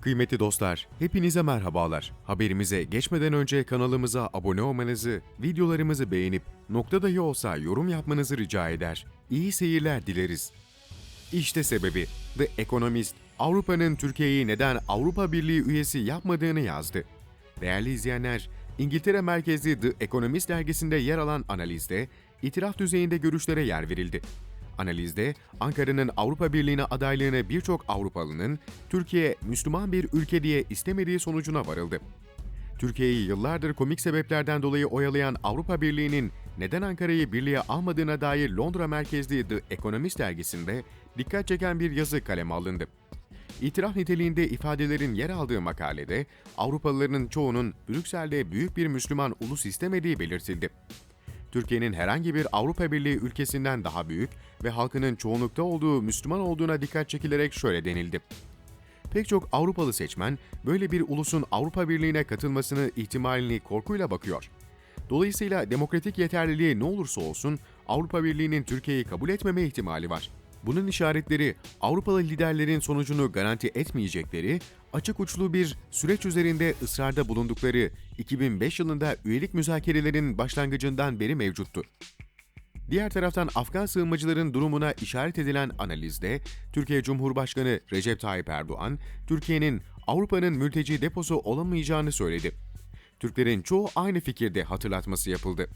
Kıymetli dostlar, hepinize merhabalar. Haberimize geçmeden önce kanalımıza abone olmanızı, videolarımızı beğenip nokta dahi olsa yorum yapmanızı rica eder. İyi seyirler dileriz. İşte sebebi. The Economist, Avrupa'nın Türkiye'yi neden Avrupa Birliği üyesi yapmadığını yazdı. Değerli izleyenler, İngiltere merkezli The Economist dergisinde yer alan analizde, itiraf düzeyinde görüşlere yer verildi. Analizde, Ankara'nın Avrupa Birliği'ne adaylığını birçok Avrupalı'nın Türkiye Müslüman bir ülke diye istemediği sonucuna varıldı. Türkiye'yi yıllardır komik sebeplerden dolayı oyalayan Avrupa Birliği'nin neden Ankara'yı birliğe almadığına dair Londra merkezli The Economist dergisinde dikkat çeken bir yazı kaleme alındı. İtiraf niteliğinde ifadelerin yer aldığı makalede Avrupalıların çoğunun Brüksel'de büyük bir Müslüman ulus istemediği belirtildi. Türkiye'nin herhangi bir Avrupa Birliği ülkesinden daha büyük ve halkının çoğunlukta olduğu Müslüman olduğuna dikkat çekilerek şöyle denildi. Pek çok Avrupalı seçmen böyle bir ulusun Avrupa Birliği'ne katılmasını ihtimalini korkuyla bakıyor. Dolayısıyla demokratik yeterliliği ne olursa olsun Avrupa Birliği'nin Türkiye'yi kabul etmeme ihtimali var. Bunun işaretleri Avrupalı liderlerin sonucunu garanti etmeyecekleri, açık uçlu bir süreç üzerinde ısrarda bulundukları 2005 yılında üyelik müzakerelerinin başlangıcından beri mevcuttu. Diğer taraftan Afgan sığınmacıların durumuna işaret edilen analizde Türkiye Cumhurbaşkanı Recep Tayyip Erdoğan, Türkiye'nin Avrupa'nın mülteci deposu olamayacağını söyledi. Türklerin çoğu aynı fikirde hatırlatması yapıldı.